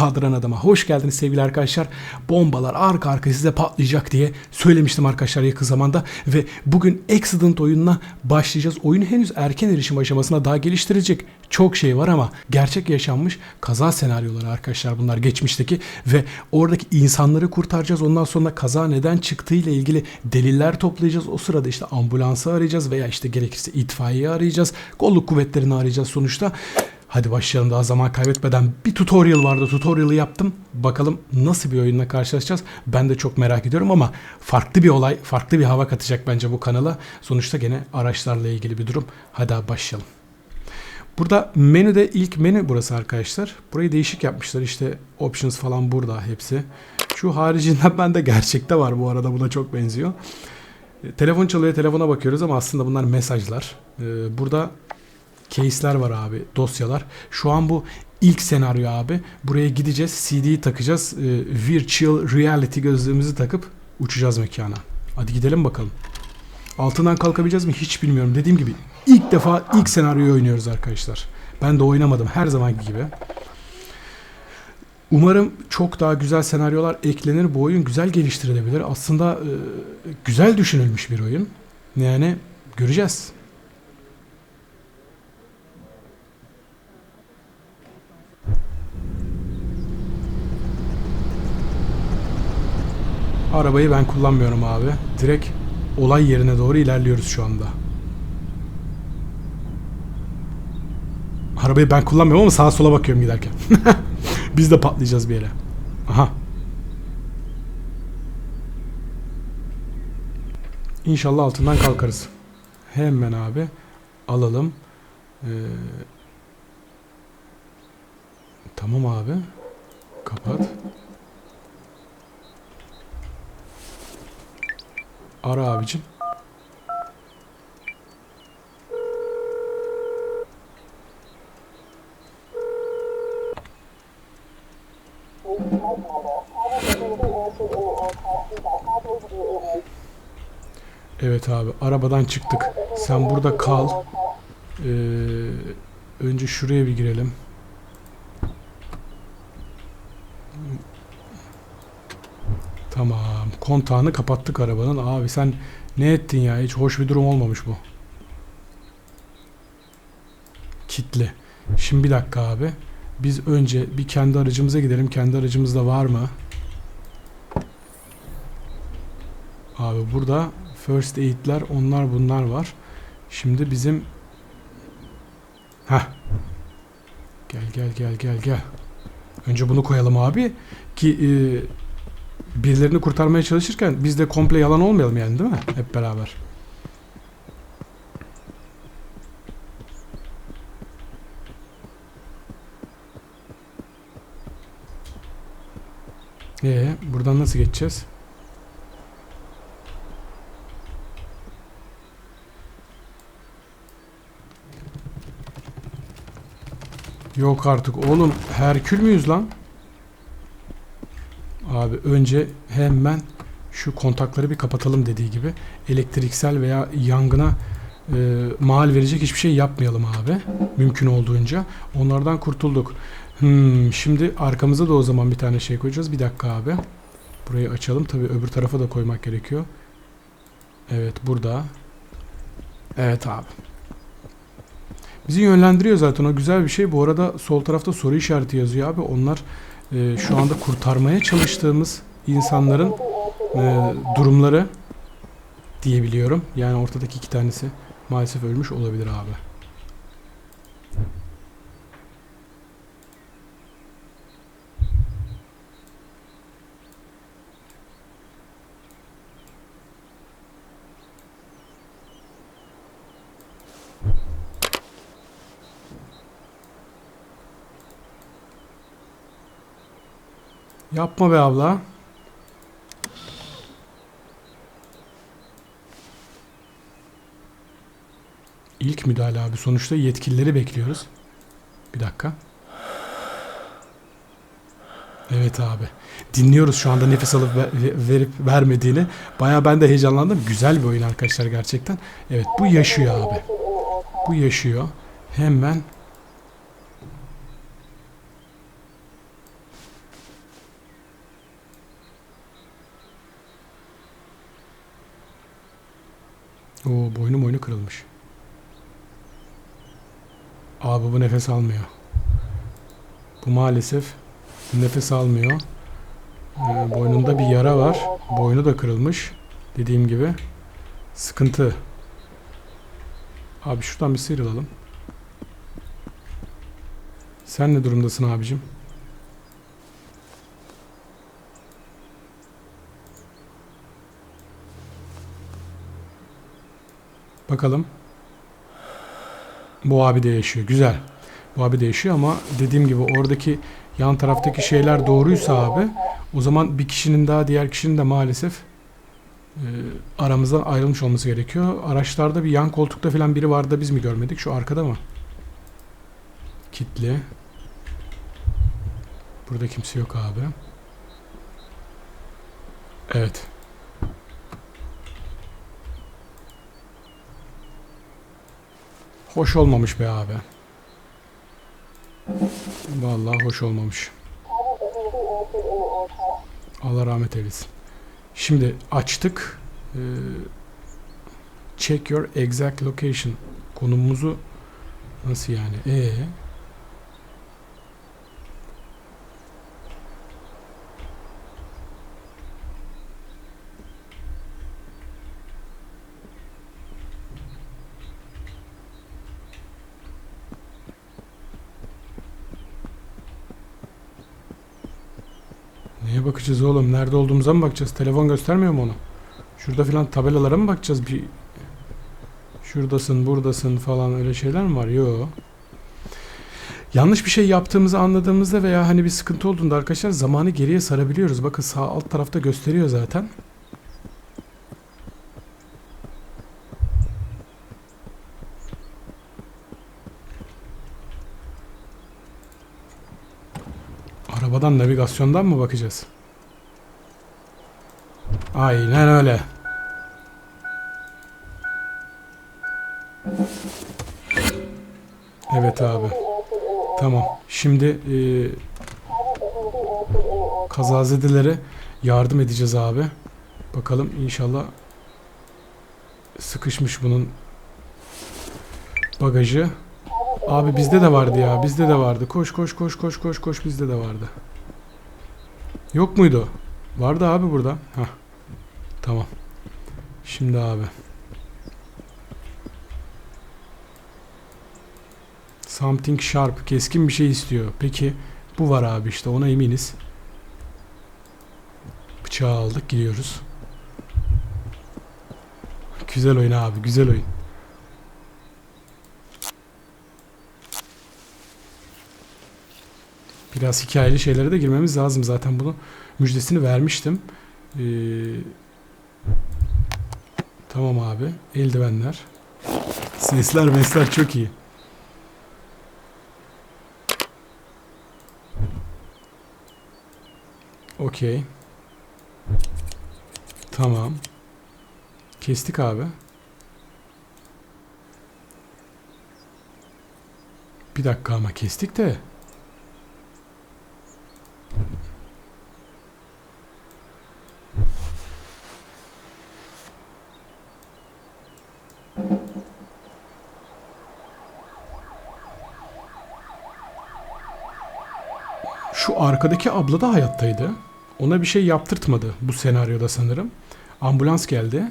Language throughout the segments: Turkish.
kaldıran adama. Hoş geldiniz sevgili arkadaşlar. Bombalar arka arka size patlayacak diye söylemiştim arkadaşlar yakın zamanda. Ve bugün Accident oyununa başlayacağız. Oyun henüz erken erişim aşamasına daha geliştirecek çok şey var ama gerçek yaşanmış kaza senaryoları arkadaşlar bunlar geçmişteki ve oradaki insanları kurtaracağız. Ondan sonra kaza neden çıktığı ile ilgili deliller toplayacağız. O sırada işte ambulansı arayacağız veya işte gerekirse itfaiyeyi arayacağız. Kolluk kuvvetlerini arayacağız sonuçta. Hadi başlayalım daha zaman kaybetmeden. Bir tutorial vardı. Tutorial'ı yaptım. Bakalım nasıl bir oyunla karşılaşacağız. Ben de çok merak ediyorum ama farklı bir olay, farklı bir hava katacak bence bu kanala. Sonuçta gene araçlarla ilgili bir durum. Hadi başlayalım. Burada menüde ilk menü burası arkadaşlar. Burayı değişik yapmışlar. İşte options falan burada hepsi. Şu haricinden bende gerçekte var bu arada. Buna çok benziyor. E, Telefon çalıyor. Telefona bakıyoruz ama aslında bunlar mesajlar. E, Burada case'ler var abi. Dosyalar. Şu an bu ilk senaryo abi. Buraya gideceğiz. CD'yi takacağız. E, Virtual Reality gözlüğümüzü takıp uçacağız mekana. Hadi gidelim bakalım. Altından kalkabileceğiz mi hiç bilmiyorum. Dediğim gibi ilk defa ilk senaryoyu oynuyoruz arkadaşlar. Ben de oynamadım her zamanki gibi. Umarım çok daha güzel senaryolar eklenir. Bu oyun güzel geliştirilebilir. Aslında e, güzel düşünülmüş bir oyun. Yani göreceğiz. Arabayı ben kullanmıyorum abi. Direkt olay yerine doğru ilerliyoruz şu anda. Arabayı ben kullanmıyorum ama sağa sola bakıyorum giderken. Biz de patlayacağız bir yere. Aha. İnşallah altından kalkarız. Hemen abi alalım. Ee, tamam abi. Kapat. Ara abicim. Evet abi arabadan çıktık. Sen burada kal. Ee, önce şuraya bir girelim. Tamam. Kontağını kapattık arabanın. Abi sen ne ettin ya? Hiç hoş bir durum olmamış bu. Kitli. Şimdi bir dakika abi. Biz önce bir kendi aracımıza gidelim. Kendi aracımızda var mı? Abi burada first aid'ler onlar bunlar var. Şimdi bizim Heh. Gel gel gel gel gel. Önce bunu koyalım abi ki e, birilerini kurtarmaya çalışırken biz de komple yalan olmayalım yani değil mi? Hep beraber. Ee, buradan nasıl geçeceğiz? Yok artık oğlum Herkül müyüz lan? Abi önce hemen şu kontakları bir kapatalım dediği gibi. Elektriksel veya yangına e, mal verecek hiçbir şey yapmayalım abi. Mümkün olduğunca. Onlardan kurtulduk. Hmm, şimdi arkamıza da o zaman bir tane şey koyacağız. Bir dakika abi. Burayı açalım. Tabi öbür tarafa da koymak gerekiyor. Evet burada. Evet abi. Bizi yönlendiriyor zaten o güzel bir şey. Bu arada sol tarafta soru işareti yazıyor abi. Onlar e, şu anda kurtarmaya çalıştığımız insanların e, durumları diyebiliyorum. Yani ortadaki iki tanesi maalesef ölmüş olabilir abi. Yapma be abla. İlk müdahale abi. Sonuçta yetkilileri bekliyoruz. Bir dakika. Evet abi. Dinliyoruz şu anda nefes alıp ver- verip vermediğini. Baya ben de heyecanlandım. Güzel bir oyun arkadaşlar gerçekten. Evet bu yaşıyor abi. Bu yaşıyor. Hemen Oo boynu boynu kırılmış. Abi bu nefes almıyor. Bu maalesef nefes almıyor. Ee, boynunda bir yara var. Boynu da kırılmış. Dediğim gibi. Sıkıntı. Abi şuradan bir sıyrılalım. Sen ne durumdasın abicim? Bakalım. Bu abi de yaşıyor. Güzel. Bu abi de yaşıyor ama dediğim gibi oradaki yan taraftaki şeyler doğruysa abi o zaman bir kişinin daha diğer kişinin de maalesef e, aramızdan ayrılmış olması gerekiyor. Araçlarda bir yan koltukta falan biri vardı da biz mi görmedik? Şu arkada mı? Kitli. Burada kimse yok abi. Evet. Hoş olmamış be abi. Vallahi hoş olmamış. Allah rahmet eylesin. Şimdi açtık. Ee, check your exact location. Konumumuzu nasıl yani? Ee, Neye bakacağız oğlum? Nerede olduğumuza mı bakacağız? Telefon göstermiyor mu onu? Şurada filan tabelalara mı bakacağız? Bir şuradasın, buradasın falan öyle şeyler mi var? Yok. Yanlış bir şey yaptığımızı anladığımızda veya hani bir sıkıntı olduğunda arkadaşlar zamanı geriye sarabiliyoruz. Bakın sağ alt tarafta gösteriyor zaten. Arabadan navigasyondan mı bakacağız? Aynen öyle. Evet abi. Tamam. Şimdi e, kazazedelere yardım edeceğiz abi. Bakalım inşallah sıkışmış bunun bagajı. Abi bizde de vardı ya. Bizde de vardı. Koş koş koş koş koş koş bizde de vardı. Yok muydu? Vardı abi burada. Hah. Tamam. Şimdi abi. Something sharp. Keskin bir şey istiyor. Peki bu var abi işte ona eminiz. Bıçağı aldık gidiyoruz. Güzel oyun abi güzel oyun. Biraz hikayeli şeylere de girmemiz lazım. Zaten bunu müjdesini vermiştim. Ee, tamam abi. Eldivenler. Sesler mesler çok iyi. Okey. Tamam. Kestik abi. Bir dakika ama kestik de. Şu arkadaki abla da hayattaydı. Ona bir şey yaptırtmadı bu senaryoda sanırım. Ambulans geldi.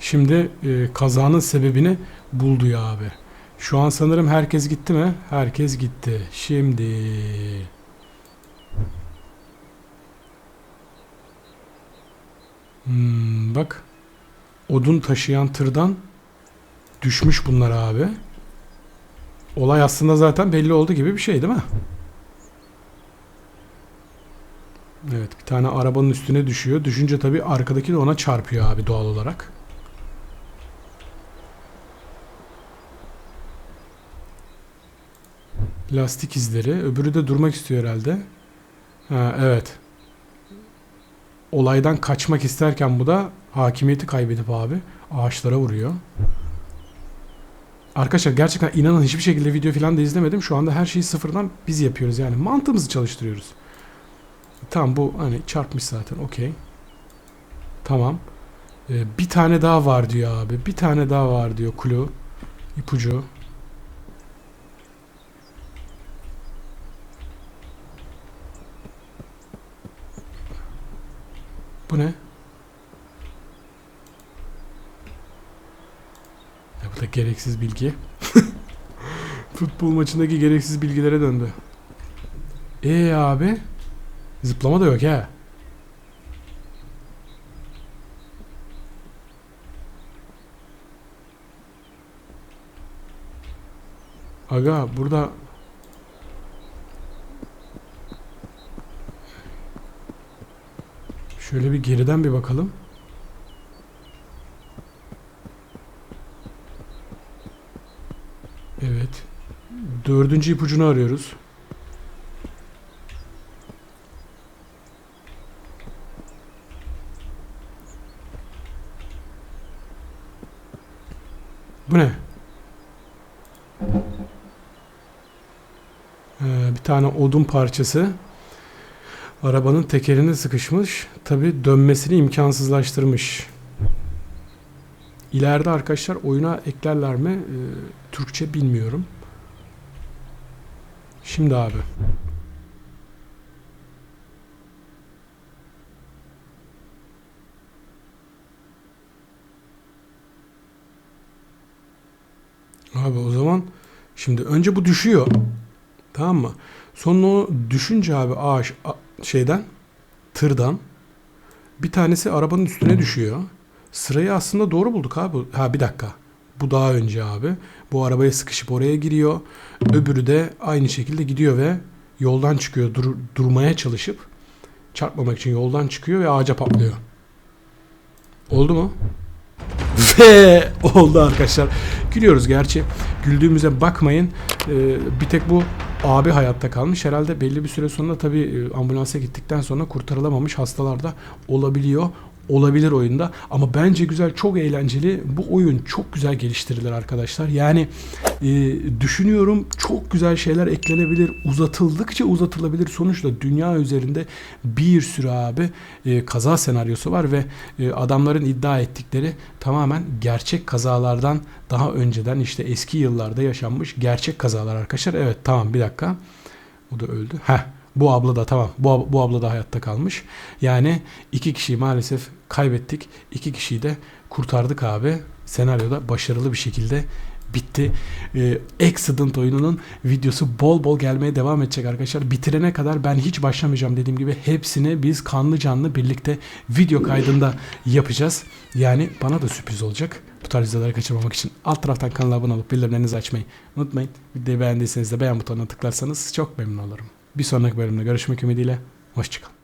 Şimdi e, kazanın sebebini buldu ya abi. Şu an sanırım herkes gitti mi? Herkes gitti. Şimdi Hmm, bak odun taşıyan tırdan düşmüş bunlar abi. Olay aslında zaten belli oldu gibi bir şey değil mi? Evet bir tane arabanın üstüne düşüyor. Düşünce tabii arkadaki de ona çarpıyor abi doğal olarak. Lastik izleri. Öbürü de durmak istiyor herhalde. Ha, evet. Olaydan kaçmak isterken bu da hakimiyeti kaybedip abi ağaçlara vuruyor. Arkadaşlar gerçekten inanın hiçbir şekilde video falan da izlemedim. Şu anda her şeyi sıfırdan biz yapıyoruz yani. Mantığımızı çalıştırıyoruz. Tamam bu hani çarpmış zaten okey. Tamam. Ee, bir tane daha var diyor abi. Bir tane daha var diyor clue. ipucu. Bu ne? Ya bu da gereksiz bilgi. Futbol maçındaki gereksiz bilgilere döndü. E abi? Zıplama da yok ha. Aga burada Şöyle bir geriden bir bakalım. Evet. Dördüncü ipucunu arıyoruz. Bu ne? Ee, bir tane odun parçası. Arabanın tekerine sıkışmış. Tabi dönmesini imkansızlaştırmış. İleride arkadaşlar oyuna eklerler mi? Ee, Türkçe bilmiyorum. Şimdi abi. Abi o zaman şimdi önce bu düşüyor. Tamam mı? Sonra o düşünce abi ağaç şeyden tırdan bir tanesi arabanın üstüne düşüyor. Sırayı aslında doğru bulduk abi. Ha bir dakika. Bu daha önce abi. Bu arabaya sıkışıp oraya giriyor. Öbürü de aynı şekilde gidiyor ve yoldan çıkıyor. Dur- durmaya çalışıp çarpmamak için yoldan çıkıyor ve ağaca patlıyor. Oldu mu? Ve oldu arkadaşlar. Gülüyoruz gerçi. Güldüğümüze bakmayın. Ee, bir tek bu abi hayatta kalmış. Herhalde belli bir süre sonra tabii e, ambulansa gittikten sonra kurtarılamamış hastalar da olabiliyor. Olabilir oyunda. Ama bence güzel çok eğlenceli. Bu oyun çok güzel geliştirilir arkadaşlar. Yani e, düşünüyorum çok güzel şeyler eklenebilir. Uzatıldıkça uzatılabilir. Sonuçta dünya üzerinde bir sürü abi e, kaza senaryosu var ve e, adamların iddia ettikleri tamamen gerçek kazalardan daha önceden işte eski yıllarda yaşanmış gerçek kazalar arkadaşlar. Evet tamam bir dakika. O da öldü. Heh bu abla da tamam. Bu, bu abla da hayatta kalmış. Yani iki kişiyi maalesef kaybettik. İki kişiyi de kurtardık abi. Senaryoda başarılı bir şekilde bitti. Ee, Accident oyununun videosu bol bol gelmeye devam edecek arkadaşlar. Bitirene kadar ben hiç başlamayacağım dediğim gibi hepsini biz kanlı canlı birlikte video kaydında yapacağız. Yani bana da sürpriz olacak. Bu tarz videoları kaçırmamak için alt taraftan kanala abone olup bildirimlerinizi açmayı unutmayın. Videoyu beğendiyseniz de beğen butonuna tıklarsanız çok memnun olurum. Bir sonraki bölümde görüşmek ümidiyle. Hoşçakalın.